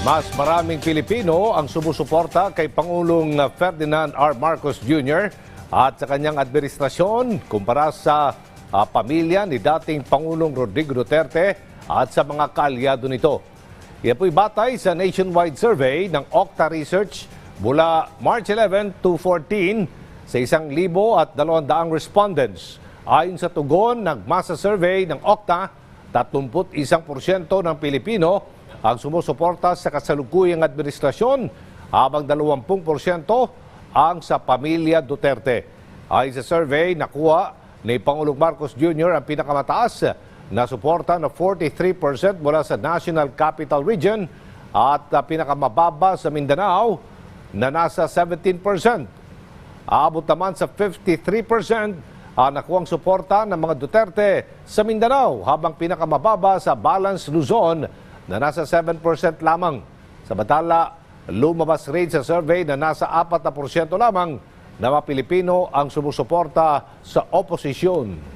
Mas maraming Pilipino ang sumusuporta kay Pangulong Ferdinand R. Marcos Jr. at sa kanyang administrasyon kumpara sa ah, pamilya ni dating Pangulong Rodrigo Duterte at sa mga kaalyado nito. Yan po'y batay sa nationwide survey ng Okta Research mula March 11 to 14 sa isang libo at dalawang respondents. Ayon sa tugon ng masa survey ng Okta, 31% ng Pilipino ang sumusuporta sa kasalukuyang administrasyon habang 20% ang sa pamilya Duterte. Ayon sa survey, nakuha ni Pangulong Marcos Jr. ang pinakamataas na suporta na 43% mula sa National Capital Region at ah, pinakamababa sa Mindanao na nasa 17%. Aabot naman sa 53% ang nakuwang suporta ng mga Duterte sa Mindanao habang pinakamababa sa Balance Luzon na nasa 7% lamang. Samantala, lumabas rin sa survey na nasa 4% lamang na mga Pilipino ang sumusuporta sa oposisyon.